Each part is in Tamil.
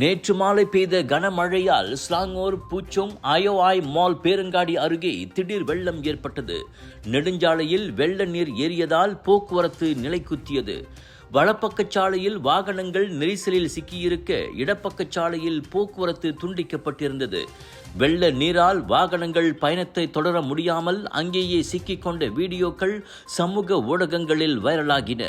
நேற்று மாலை பெய்த கனமழையால் ஸ்லாங்கோர் பூச்சோம் அயோவாய் மால் பேரங்காடி அருகே திடீர் வெள்ளம் ஏற்பட்டது. நெடுஞ்சாலையில் வெள்ள நீர் ஏறியதால் போக்குவரத்து நிலைக்குத்தியது. வலப்பக்கச்சாலையில் வாகனங்கள் நெரிசலில் சிக்கியிருக்க இடப்பக்கச்சாலையில் போக்குவரத்து துண்டிக்கப்பட்டிருந்தது. வெள்ள நீரால் வாகனங்கள் பயணத்தை தொடர முடியாமல் அங்கேயே சிக்கிக்கொண்ட வீடியோக்கள் சமூக ஊடகங்களில் வைரலாகின.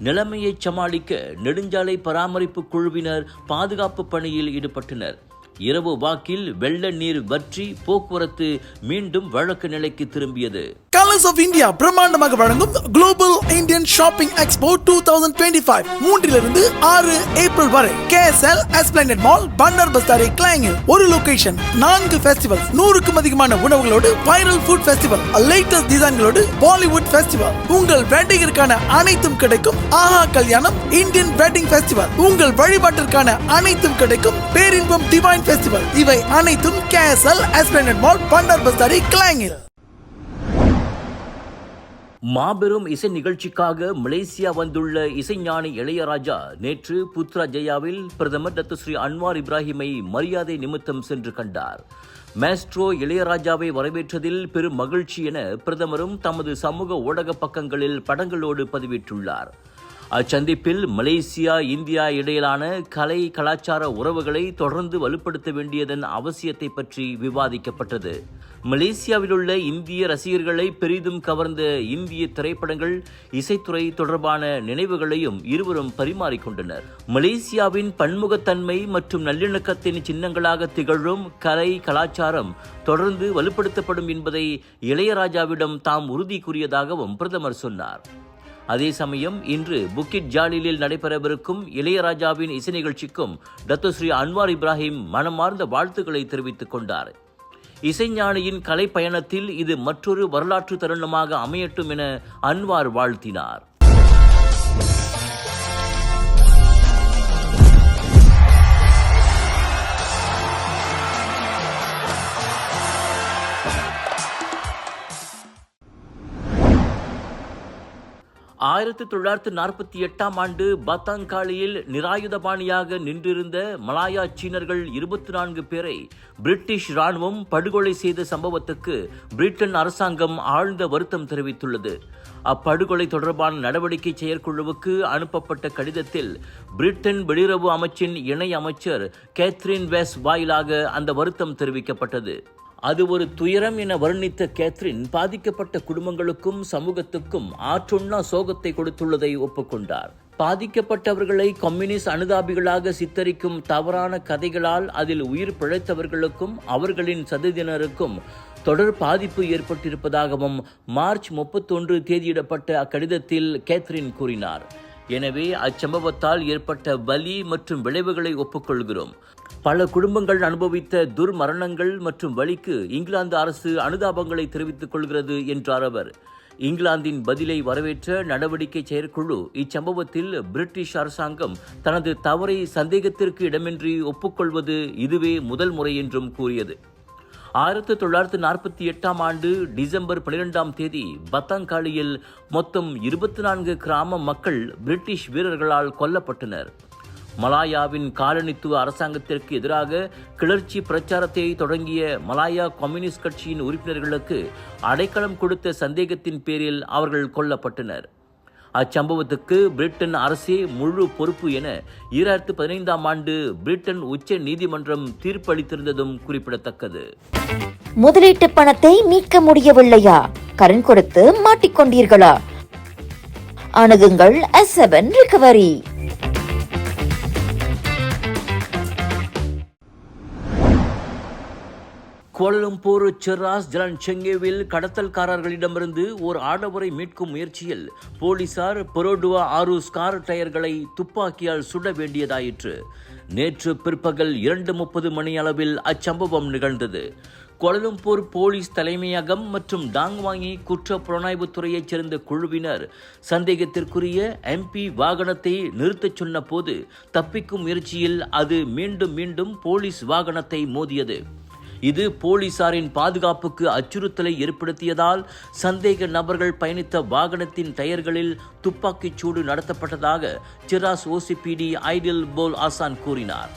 நிலைமையை சமாளிக்க நெடுஞ்சாலை பராமரிப்பு குழுவினர் பாதுகாப்பு பணியில் ஈடுபட்டனர். இரவு வாக்கில் வெள்ள நீர் வற்றி போக்குவரத்து மீண்டும் வழக்கு நிலைக்கு திரும்பியது. கலர்ஸ் ஆஃப் இந்தியா பிரம்மாண்டமாக வழங்கும் global Indian shopping expo two thousand twenty five மூன்றிலிருந்து ஆறு ஏப்ரல் வரை கேஎஸ்எல் எஸ்பிளண்டட் மால் பண்டர் பஸ்தாரி கிளாங்கில் ஒரு லொகேஷன் நான்கு ஃபெஸ்டிவல் நூறுக்கும் அதிகமான உணவுகளோடு வைரல் ஃபுட் ஃபெஸ்டிவல் லேட்டஸ்ட் டிசைன்களோடு பாலிவுட் ஃபெஸ்டிவல் உங்கள் வெட்டிங்கிற்கான அனைத்தும் கிடைக்கும். ஆஹா கல்யாணம் இந்தியன் வெட்டிங் ஃபெஸ்டிவல் உங்கள் வழிபாட்டிற்கான அனைத்தும் கிடைக்கும். பேரின்பம் டிவைன் ஃபெஸ்டிவல் இவை அனைத்தும் கேஎஸ்எல் எஸ்பிளண்டட் மால் பண்டர் பஸ்தாரி கிளாங்கில் மாபெரும் இசை நிகழ்ச்சிக்காக மலேசியா வந்துள்ள இசைஞானி இளையராஜா நேற்று புத்ரா ஜெயாவில் பிரதமர் டத்துஸ்ரீ அன்வார் இப்ராஹிமை மரியாதை நிமித்தம் சென்று கண்டார். மேஸ்ட்ரோ இளையராஜாவை வரவேற்றதில் பெரும் மகிழ்ச்சி என பிரதமரும் தமது சமூக ஊடக பக்கங்களில் படங்களோடு பதிவிட்டுள்ளார். அச்சந்திப்பில் மலேசியா இந்தியா இடையிலான கலை கலாச்சார உறவுகளை தொடர்ந்து வலுப்படுத்த வேண்டியதன் அவசியத்தை பற்றி விவாதிக்கப்பட்டது. மலேசியாவிலுள்ள இந்திய ரசிகர்களை பெரிதும் கவர்ந்த இந்திய திரைப்படங்கள் இசைத்துறை தொடர்பான நினைவுகளையும் இருவரும் பரிமாறிக்கொண்டனர். மலேசியாவின் பன்முகத்தன்மை மற்றும் நல்லிணக்கத்தின் சின்னங்களாக திகழும் கலை கலாச்சாரம் தொடர்ந்து வலுப்படுத்தப்படும் என்பதை இளையராஜாவிடம் தாம் உறுதி கூறியதாகவும் பிரதமர் சொன்னார். அதே சமயம் இன்று புக்கிட் ஜாலிலில் நடைபெறவிருக்கும் இளையராஜாவின் இசை நிகழ்ச்சிக்கும் டத்துஸ்ரீ அன்வார் இப்ராஹிம் மனமார்ந்த வாழ்த்துக்களை தெரிவித்துக் கொண்டார். இசைஞானியின் கலை பயணத்தில் இது மற்றொரு வரலாற்று தருணமாக அமையட்டும் என அன்வார் வாழ்த்தினார். ஆயிரத்தி தொள்ளாயிரத்தி நாற்பத்தி எட்டாம் ஆண்டு பத்தாங்காலியில் நிராயுதபாணியாக நின்றிருந்த மலாயா சீனர்கள் இருபத்தி நான்கு பேரை பிரிட்டிஷ் ராணுவம் படுகொலை செய்த சம்பவத்துக்கு பிரிட்டன் அரசாங்கம் ஆழ்ந்த வருத்தம் தெரிவித்துள்ளது. அப்படுகொலை தொடர்பான நடவடிக்கை செயற்குழுவுக்கு அனுப்பப்பட்ட கடிதத்தில் பிரிட்டன் வெளியுறவு அமைச்சின் இணை அமைச்சர் கேத்ரின் வெஸ் வாயிலாக அந்த வருத்தம் தெரிவிக்கப்பட்டது. அது ஒரு துயரம் என வர்ணித்த கேத்ரின் பாதிக்கப்பட்ட குடும்பங்களுக்கும் சமூகத்துக்கும் ஆற்றுண்ணா சோகத்தை கொடுத்துள்ளதை ஒப்புக்கொண்டார். பாதிக்கப்பட்டவர்களை கம்யூனிஸ்ட் அனுதாபிகளாக சித்தரிக்கும் தவறான கதைகளால் அதில் உயிர் பிழைத்தவர்களுக்கும் அவர்களின் சததியினருக்கும் தொடர் பாதிப்பு ஏற்பட்டிருப்பதாகவும் மார்ச் முப்பத்தொன்று தேதியிடப்பட்ட அக்கடிதத்தில் கேத்ரின் கூறினார். எனவே அச்சம்பவத்தால் ஏற்பட்ட வலி மற்றும் விளைவுகளை ஒப்புக்கொள்கிறோம். பல குடும்பங்கள் அனுபவித்த துர்மரணங்கள் மற்றும் வழிக்கு இங்கிலாந்து அரசு அனுதாபங்களை தெரிவித்துக் கொள்கிறது என்றார் அவர். இங்கிலாந்தின் பதிலை வரவேற்ற நடவடிக்கை செயற்குழு இச்சம்பவத்தில் பிரிட்டிஷ் அரசாங்கம் தனது தவறை சந்தேகத்திற்கு இடமின்றி ஒப்புக்கொள்வது இதுவே முதல் முறை என்றும் கூறியது. ஆயிரத்தி தொள்ளாயிரத்தி நாற்பத்தி எட்டாம் ஆண்டு டிசம்பர் பனிரெண்டாம் தேதி பத்தாங்காலியில் மொத்தம் இருபத்தி நான்கு கிராம மக்கள் பிரிட்டிஷ் வீரர்களால் கொல்லப்பட்டனர். மலாயாவின் காலனித்துவ அரசாங்கத்திற்கு எதிராக கிளர்ச்சி பிரச்சாரத்தை தொடங்கிய மலாயா கம்யூனிஸ்ட் கட்சியின் உறுப்பினர்களுக்கு அடைக்கலம் கொடுத்த சந்தேகத்தின் பேரில் அவர்கள் கொல்லப்பட்டனர். அச்சம்பவத்துக்கு பிரிட்டன் அரசே முழு பொறுப்பு என ஈராயிரத்து பதினைந்தாம் ஆண்டு பிரிட்டன் உச்ச நீதிமன்றம் தீர்ப்பளித்திருந்ததும் குறிப்பிடத்தக்கது. முதலீட்டு பணத்தை மீட்க முடியவில்லையா? கடன் கொடுத்து மாட்டிக்கொண்டீர்களா? அணுகுங்கள் S seven recovery Kuala Lumpur Cheras Jalan செங்கேவில் கடத்தல்காரர்களிடமிருந்து ஒரு ஆடவரை மீட்கும் முயற்சியில் போலீசார் பெரோடுவா ஆறு ஸ்கார் டயர்களை துப்பாக்கியால் சுட வேண்டியதாயிற்று. நேற்று பிற்பகல் இரண்டு முப்பது மணி அளவில் அச்சம்பவம் நிகழ்ந்தது. கோலலம்பூர் போலீஸ் தலைமையகம் மற்றும் டாங்வாங்கி குற்ற புலனாய்வுத் துறையைச் சேர்ந்த குழுவினர் சந்தேகத்திற்குரிய எம்பி வாகனத்தை நிறுத்தச் சொன்னபோது தப்பிக்கும் முயற்சியில் அது மீண்டும் மீண்டும் போலீஸ் வாகனத்தை மோதியது. இது போலீசாரின் பாதுகாப்புக்கு அச்சுறுத்தலை ஏற்படுத்தியதால் சந்தேக நபர்கள் பயணித்த வாகனத்தின் டயர்களில் துப்பாக்கிச் சூடு நடத்தப்பட்டதாக சிராஸ் ஓசிபிடி ஐடில் போல் ஆசான் கூறினார்.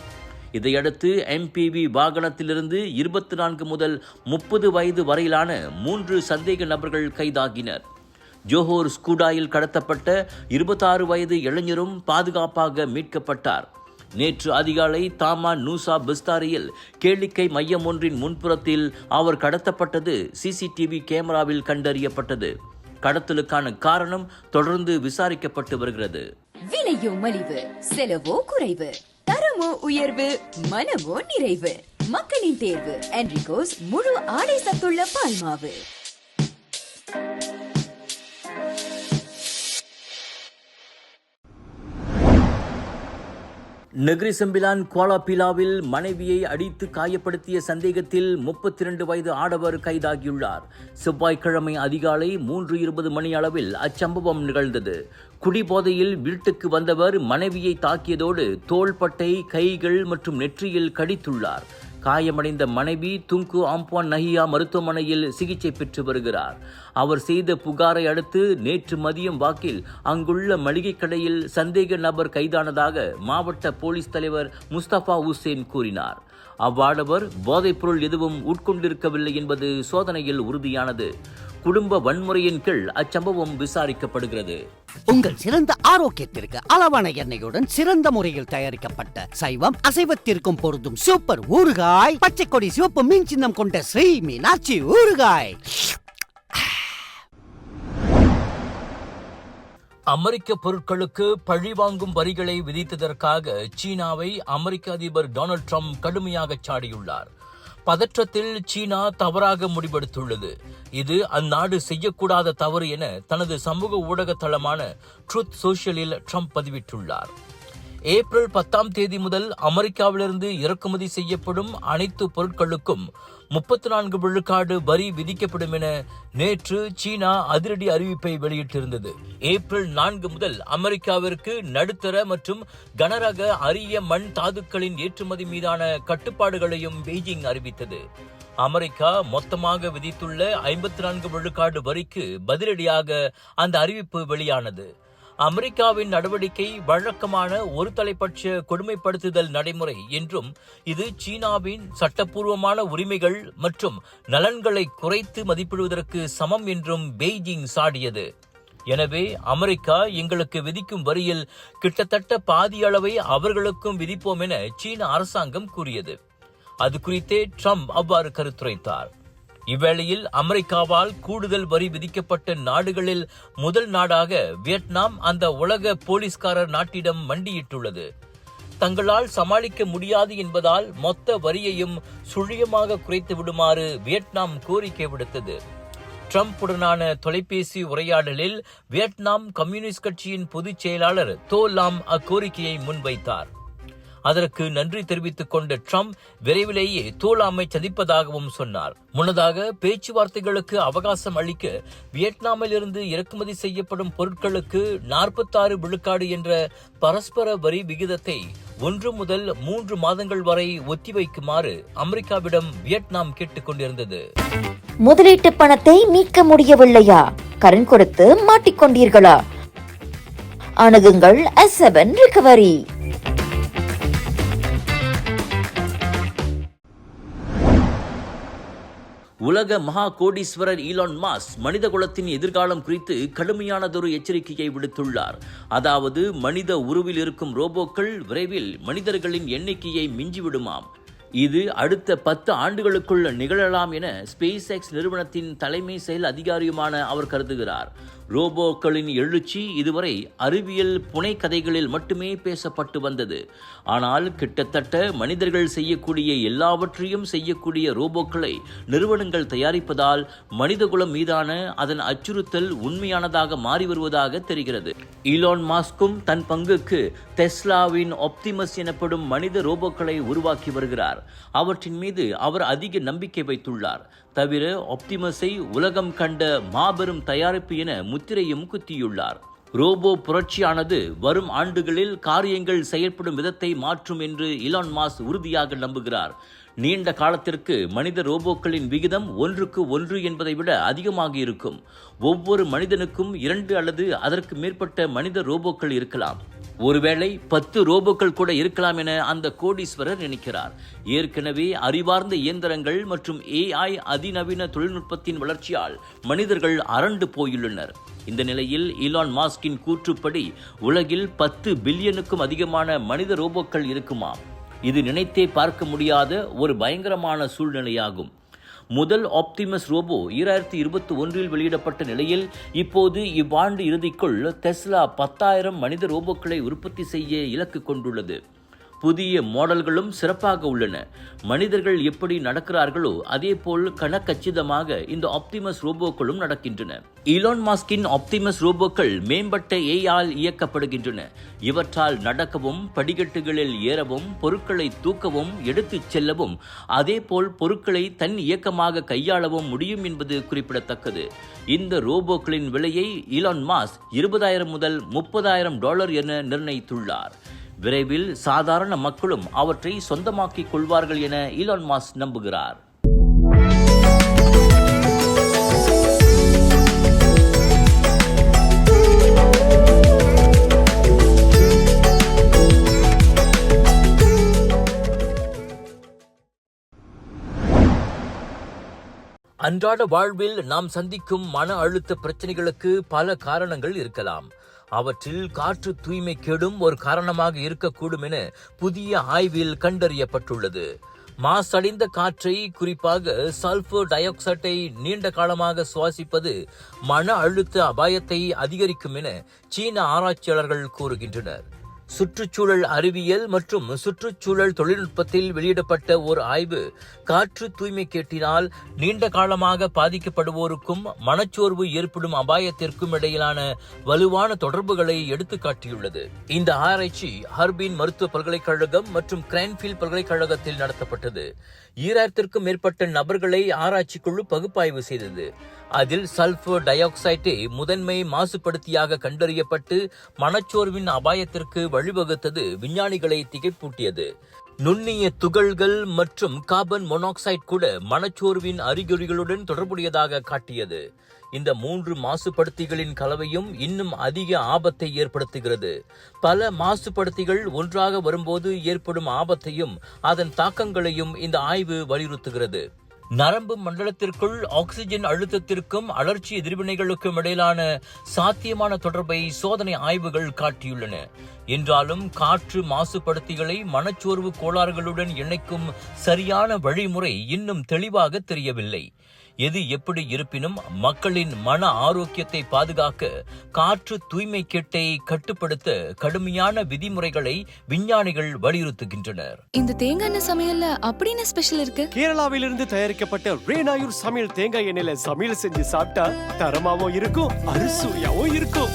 இதையடுத்து எம்பிவி வாகனத்திலிருந்து இருபத்தி நான்கு முதல் முப்பது வயது வரையிலான மூன்று சந்தேக நபர்கள் கைதாகினர். ஜோஹோர் ஸ்கூடாயில் கடத்தப்பட்ட இருபத்தாறு வயது இளைஞரும் பாதுகாப்பாக மீட்கப்பட்டார். நேற்று அதிகாலை தாமா நூசா பிஸ்தாரியில் கேளிக்கை மையம் ஒன்றின் முன்புறத்தில் அவர் கடத்தப்பட்டது சிசிடிவி கேமராவில் கண்டறியப்பட்டது. கடத்தலுக்கான காரணம் தொடர்ந்து விசாரிக்கப்பட்டு வருகிறது. விலையோ மலிவு செலவோ குறைவு தரமோ உயர்வு மனமோ நிறைவு. மக்களின் தேர்வு என்ரிகோஸ் முழு ஆடை சத்துள்ள பால்மாவு. நெகிரி செம்பிலான் குவாலாபிலாவில் மனைவியை அடித்து காயப்படுத்திய சந்தேகத்தில் முப்பத்தி இரண்டு வயது ஆடவர் கைதாகியுள்ளார். செவ்வாய்க்கிழமை அதிகாலை மூன்று இருபது மணி அளவில் அச்சம்பவம் நிகழ்ந்தது. குடிபோதையில் வீட்டுக்கு வந்தவர் மனைவியை தாக்கியதோடு தோள்பட்டை கைகள் மற்றும் நெற்றியில் கடித்துள்ளார். காயமடைந்த மனைவி துங்கு ஆம்பான் நஹியா மருத்துவமனையில் சிகிச்சை பெற்று வருகிறார். அவர் செய்த புகாரை அடுத்து நேற்று மதியம் வாக்கில் அங்குள்ள மளிகை கடையில் சந்தேக நபர் கைதானதாக மாவட்ட போலீஸ் தலைவர் முஸ்தபா ஹுசேன் கூறினார். அவ்வாடவர் போதைப்பொருள் எதுவும் உட்கொண்டிருக்கவில்லை என்பது சோதனையில் உறுதியானது. குடும்ப வன்முறையின் கீழ் அச்சம்பவம் விசாரிக்கப்படுகிறது. உங்கள் சிறந்த ஆரோக்கியத்திற்கு அளவான எண்ணெயுடன் சிறந்த முறையில் தயாரிக்கப்பட்ட சைவம் அசைவத்திற்கும் பொருந்தும் சூப்பர் ஊறுகாய் பச்சை கொடி சிவப்பு மீன் சின்னம் கொண்ட ஸ்ரீ மீனாட்சி ஊறுகாய். அமெரிக்க பொருட்களுக்கு பழிவாங்கும் வரிகளை விதித்ததற்காக சீனாவை அமெரிக்க அதிபர் டொனால்ட் ட்ரம்ப் கடுமையாக சாடியுள்ளார். பதற்றத்தில் சீனா தவறாக முடிவெடுத்துள்ளது. இது அந்நாடு செய்யக்கூடாத தவறு என தனது சமூக ஊடக தளமான ட்ரூத் சோஷியலில் ட்ரம்ப் பதிவிட்டுள்ளார். ஏப்ரல் பத்தாம் தேதி முதல் அமெரிக்காவிலிருந்து இறக்குமதி செய்யப்படும் அனைத்து பொருட்களுக்கும் முப்பத்தி நான்கு விழுக்காடு வரி விதிக்கப்படும் என நேற்று சீனா அதிரடி அறிவிப்பை வெளியிட்டிருந்தது. ஏப்ரல் நான்கு முதல் அமெரிக்காவிற்கு நடுத்தர மற்றும் கனரக அரிய மண் தாதுக்களின் ஏற்றுமதி மீதான கட்டுப்பாடுகளையும் பெய்ஜிங் அறிவித்தது. அமெரிக்கா மொத்தமாக விதித்துள்ள ஐம்பத்தி நான்கு விழுக்காடு வரிக்கு பதிலடியாக அந்த அறிவிப்பு வெளியானது. அமெரிக்காவின் நடவடிக்கை வழக்கமான ஒரு தலைப்பட்ச கொடுமைப்படுத்துதல் நடைமுறை என்றும் இது சீனாவின் சட்டப்பூர்வமான உரிமைகள் மற்றும் நலன்களை குறைத்து மதிப்பிடுவதற்கு சமம் என்றும் பெய்ஜிங் சாடியது. எனவே அமெரிக்கா எங்களுக்கு விதிக்கும் வரியில் கிட்டத்தட்ட பாதி அளவை அவர்களுக்கும் விதிப்போம் என சீன அரசாங்கம் கூறியது. அது குறித்தே ட்ரம்ப் அவ்வாறு கருத்துரைத்தார். இவ்வேளையில் அமெரிக்காவால் கூடுதல் வரி விதிக்கப்பட்ட நாடுகளில் முதல் நாடாக வியட்நாம் அந்த உலக போலீஸ்காரர் நாட்டிடம் மண்டியிட்டுள்ளது. தங்களால் சமாளிக்க முடியாது என்பதால் மொத்த வரியையும் சுழியமாக குறைத்து விடுமாறு வியட்நாம் கோரிக்கை விடுத்தது. ட்ரம்புடனான தொலைபேசி உரையாடலில் வியட்நாம் கம்யூனிஸ்ட் கட்சியின் பொதுச் செயலாளர் தோ லாம் அக்கோரிக்கையை முன்வைத்தார். அதற்கு நன்றி தெரிவித்துக் கொண்ட ட்ரம்ப் விரைவிலேயே தோலாமை சதிப்பதாகவும் சொன்னார். முன்னதாக பேச்சுவார்த்தைகளுக்கு அவகாசம் அளிக்க வியட்நாமில் இருந்து இறக்குமதி செய்யப்படும் பொருட்களுக்கு நாற்பத்தாறு விழுக்காடு என்ற பரஸ்பர வரி விகிதத்தை ஒன்று முதல் மூன்று மாதங்கள் வரை ஒத்திவைக்குமாறு அமெரிக்காவிடம் வியட்நாம் கேட்டுக் கொண்டிருந்தது. முதலீட்டு பணத்தை மீட்க முடியவில்லையா? கடன் கொடுத்து மாட்டிக்கொண்டீர்களா? அணுகுங்கள் எஸ் செவன் ரிகவரி உலக மகா கோடீஸ்வரர் ஈலான் மாஸ் மனித குலத்தின் எதிர்காலம் குறித்து கடுமையானதொரு எச்சரிக்கையை விடுத்துள்ளார். அதாவது மனித உருவில் இருக்கும் ரோபோக்கள் விரைவில் மனிதர்களின் எண்ணிக்கையை மிஞ்சிவிடுமாம். இது அடுத்த பத்து ஆண்டுகளுக்குள் நிகழலாம் என ஸ்பேஸ் எக்ஸ் நிறுவனத்தின் தலைமை செயல் அதிகாரியுமான அவர் கருதுகிறார். ரோபோக்களின் எழுச்சி இதுவரை அறிவியல் புனை கதைகளில் மட்டுமே பேசப்பட்டு வந்தது. ஆனால் கிட்டத்தட்ட மனிதர்கள் செய்யக்கூடிய எல்லாவற்றையும் செய்யக்கூடிய ரோபோக்களை நிறுவனங்கள் தயாரிப்பதால் மனிதகுலம் மீதான அதன் அச்சுறுத்தல் உண்மையானதாக மாறி வருவதாக தெரிகிறது. ஈலான் மாஸ்கும் தன் பங்குக்கு டெஸ்லாவின் ஒப்டிமஸ் எனப்படும் மனித ரோபோக்களை உருவாக்கி வருகிறார். அவற்றின் மீது அவர் அதிக நம்பிக்கை வைத்துள்ளார். தவிர ஆப்டிமஸை உலகம் கண்ட மாபெரும் தயாரிப்பு என முத்திரையும் குத்தியுள்ளார். ரோபோ புரட்சியானது வரும் ஆண்டுகளில் காரியங்கள் செயல்படும் விதத்தை மாற்றும் என்று இலான் மாஸ் உறுதியாக நம்புகிறார். நீண்ட காலத்திற்கு மனித ரோபோக்களின் விகிதம் ஒன்றுக்கு ஒன்று என்பதை விட அதிகமாக இருக்கும். ஒவ்வொரு மனிதனுக்கும் இரண்டு அல்லது அதற்கு மேற்பட்ட மனித ரோபோக்கள் இருக்கலாம். ஒருவேளை பத்து ரோபோக்கள் கூட இருக்கலாம் என அந்த கோடீஸ்வரர் நினைக்கிறார். ஏற்கனவே அறிவார்ந்த இயந்திரங்கள் மற்றும் ஏஐ அதிநவீன தொழில்நுட்பத்தின் வளர்ச்சியால் மனிதர்கள் அரண்டு போயுள்ளனர். இந்த நிலையில் ஈலான் மாஸ்கின் கூற்றுப்படி உலகில் பத்து பில்லியனுக்கும் அதிகமான மனித ரோபோக்கள் இருக்குமா இது நினைத்தே பார்க்க முடியாத ஒரு பயங்கரமான சூழ்நிலையாகும். முதல் ஆப்டிமஸ் ரோபோ ஈராயிரத்தி இருபத்தி ஒன்றில் வெளியிடப்பட்ட நிலையில் இப்போது இவ்வாண்டு இறுதிக்குள் டெஸ்லா பத்தாயிரம் மனித ரோபோக்களை உற்பத்தி செய்ய இலக்கு கொண்டுள்ளது. புதிய மாடல்களும் சிறப்பாக உள்ளன. மனிதர்கள் எப்படி நடக்கிறார்களோ அதேபோல் கணக்கச்சிதமாக இந்த ஆப்டிமஸ் ரோபோக்களும் நடக்கின்றன. ஈலான் மாஸ்கின் ஆப்டிமஸ் ரோபோக்கள் மேம்பட்ட ஏயால் இயக்கப்படுகின்றன. இவற்றால் நடக்கவும் படிக்கட்டுகளில் ஏறவும் பொருட்களை தூக்கவும் எடுத்துச் செல்லவும் அதேபோல் பொருட்களை தன் இயக்கமாக கையாளவும் முடியும் என்பது குறிப்பிடத்தக்கது. இந்த ரோபோக்களின் விலையை ஈலான் மாஸ் இருபதாயிரம் முதல் முப்பதாயிரம் டாலர் என நிர்ணயித்துள்ளார். விரைவில் சாதாரண மக்களும் அவற்றை சொந்தமாக்கிக் கொள்வார்கள் என ஈலான் மாஸ் நம்புகிறார். அன்றாட வாழ்வில் நாம் சந்திக்கும் மன அழுத்த பிரச்சனைகளுக்கு பல காரணங்கள் இருக்கலாம். அவற்றில் காற்று தூய்மை கெடும் ஒரு காரணமாக இருக்கக்கூடும் என புதிய ஆய்வில் கண்டறியப்பட்டுள்ளது. மாசடைந்த காற்றை குறிப்பாக சல்பர் டை ஆக்சைடை நீண்ட காலமாக சுவாசிப்பது மன அழுத்த அபாயத்தை அதிகரிக்கும் என சீன ஆராய்ச்சியாளர்கள் கூறுகின்றனர். சுற்றுச்சூழல் அறிவியல் மற்றும் சுற்றுச்சூழல் தொழில்நுட்பத்தில் வெளியிடப்பட்ட ஒரு ஆய்வு. காற்று தூய்மை கேட்டினால் நீண்ட காலமாக பாதிக்கப்படுவோருக்கும் மனச்சோர்வு ஏற்படும் அபாயத்திற்கும் இடையிலான வலுவான தொடர்புகளை எடுத்துக்காட்டியுள்ளது இந்த ஆராய்ச்சி ஹர்பின் மருத்துவ பல்கலைக்கழகம் மற்றும் கிரான்ஃபீல்ட் பல்கலைக்கழகத்தில் நடத்தப்பட்டது. ஈராயிரத்திற்கும் மேற்பட்ட நபர்களை ஆராய்ச்சி குழு பகுப்பாய்வு செய்தது. அதில் சல்பர் டை ஆக்சைடே முதன்மை மாசுபடுத்தியாக கண்டறியப்பட்டு மனச்சோர்வின் அபாயத்திற்கு வழிவகுத்தது விஞ்ஞானிகளை திகைப்பூட்டியது. நுண்ணிய துகள்கள் மற்றும் கார்பன் மோனாக்சைடு கூட மனச்சோர்வின் அறிகுறிகளுடன் தொடர்புடையதாக காட்டியது. இந்த மூன்று மாசுபடுத்திகளின் கலவையும் இன்னும் அதிக ஆபத்தை ஏற்படுத்துகிறது. பல மாசுபடுத்திகள் ஒன்றாக வரும்போது ஏற்படும் ஆபத்தையும் அதன் தாக்கங்களையும் இந்த ஆய்வு வலியுறுத்துகிறது. நரம்பு மண்டலத்திற்குள் ஆக்சிஜன் அழுத்தத்திற்கும் அழற்சி எதிர்வினைகளுக்கும் இடையிலான சாத்தியமான தொடர்பை சோதனை ஆய்வுகள் காட்டியுள்ளன. என்றாலும் காற்று மாசுபடுத்திகளை மனச்சோர்வு கோளாறுகளுடன் இணைக்கும் சரியான வழிமுறை இன்னும் தெளிவாக தெரியவில்லை. எது எப்படி இருப்பினும் மக்களின் மன ஆரோக்கியத்தை பாதுகாக்க காற்று தூய்மை கேட்டை கட்டுப்படுத்த கடுமையான விதிமுறைகளை விஞ்ஞானிகள் வலியுறுத்துகின்றனர். இந்த தேங்காய் எண்ணெய் சமையல்ல அப்படின்னு ஸ்பெஷல் இருக்கு? கேரளாவிலிருந்து தயாரிக்கப்பட்ட ரேனாயூர் சமையல் தேங்காய் எண்ணெயில சமையல் செஞ்சு சாப்பிட்டா தரமாவும் இருக்கும் அறுசுவையாவும் இருக்கும்.